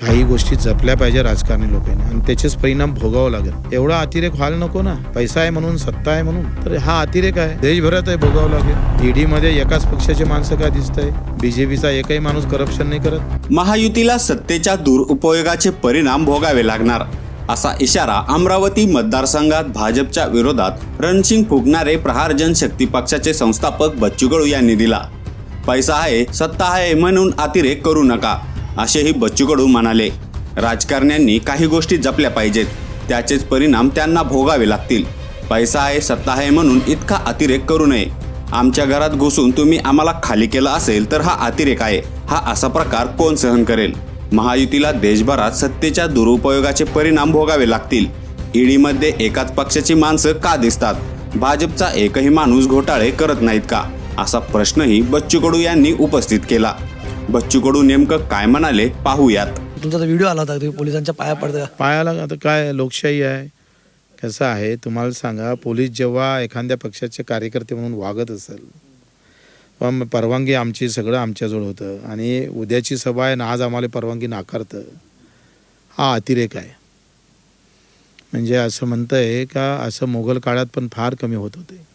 काही गोष्टी जपल्या पाहिजे राजकारणी लोकांनी. आणि त्याचेच परिणाम भोगावं लागेल. एवढा अतिरेक व्हायला नको ना. पैसा आहे म्हणून सत्ता आहे म्हणून. तर हा अतिरेक आहे. देशभरात आहे भोगावं लागेल. ईडी मध्ये एकाच पक्षाचे माणसं काय दिसत आहे बीजेपीचा एकही माणूस करप्शन नाही करत. महायुतीला सत्तेच्या दुरुपयोगाचे परिणाम भोगावे लागणार असा इशारा अमरावती मतदारसंघात भाजपच्या विरोधात रणशिंग फुगणारे प्रहार जनशक्ती पक्षाचे संस्थापक बच्चू कडू यांनी दिला. पैसा आहे सत्ता आहे म्हणून अतिरेक करू नका. असेही बच्चू कडू म्हणाले. राजकारण्यांनी काही गोष्टी जपल्या पाहिजेत. त्याचेच परिणाम त्यांना भोगावे लागतील. पैसा आहे सत्ता आहे म्हणून इतका अतिरेक करू नये. आमच्या घरात घुसून तुम्ही आम्हाला खाली केलं असेल तर हा अतिरेक आहे. हा असा प्रकार कोण सहन करेल? महायुतीला देशभरात सत्तेच्या दुरुपयोगाचे परिणाम भोगावे लागतील. ईडीमध्ये एकाच पक्षाची माणसं का दिसतात? भाजपचा एकही माणूस घोटाळे करत नाहीत का? असा प्रश्नही बच्चू कडू यांनी उपस्थित केला. बच्चू कडू नेमकं काय म्हणाले पाहूयात. तुमचा तो व्हिडिओ आला होता तुम्ही पोलिसांच्या पाया पडता. पायाला आता काय लोकशाही आहे? कसं आहे? तुम्हाला सांगा पोलीस जेव्हा एखाद्या पक्षाचे कार्यकर्ते म्हणून वागत असेल पण परवानगी आमची सगळं आमच्याजवळ होतं. आणि उद्याची सभा आहे ना आज आम्हाला परवानगी नाकारतं. हा अतिरेक आहे. म्हणजे असं म्हणतंय का असं मोगल काळात पण फार कमी होत होते.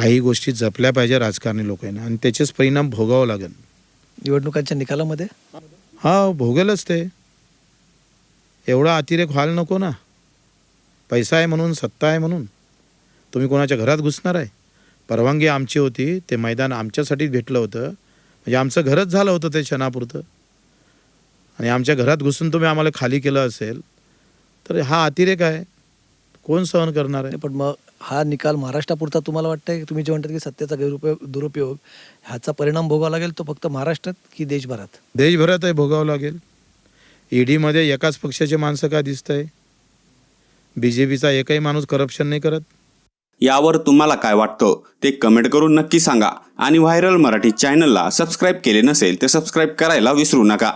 काही गोष्टी जपल्या पाहिजे राजकारणी लोकांनी. आणि त्याचेच परिणाम भोगावं लागेल. निवडणुकांच्या निकालामध्ये? हा भोगेलच ते. एवढा अतिरेक व्हायला नको ना. पैसा आहे म्हणून सत्ता आहे म्हणून. तुम्ही कोणाच्या घरात घुसणार आहे? परवानगी आमची होती ते मैदान आमच्यासाठी भेटलं होतं. म्हणजे आमचं घरच झालं होतं ते क्षणापुरतं. आणि आमच्या घरात घुसून तुम्ही आम्हाला खाली केलं असेल तर हा अतिरेक आहे. कोण सहन करणार आहे? पण मग हा निकाल महाराष्ट्रापुरता तुम्हाला वाटतंय? की तुम्ही जे म्हणतात की सत्तेचा गैरउपयोग दुरुपयोग ह्याचा परिणाम भोगावा लागेल तो फक्त महाराष्ट्रात की देशभरात? देशभरात आहे भोगावं लागेल. ईडीमध्ये एकाच पक्षाचे माणसं का दिसत आहे बी जे पीचा एकही माणूस करप्शन नाही करत? यावर तुम्हाला काय वाटतं? ते कमेंट करून नक्की सांगा. आणि व्हायरल मराठी चॅनलला सबस्क्राईब केले नसेल तर सबस्क्राईब करायला विसरू नका.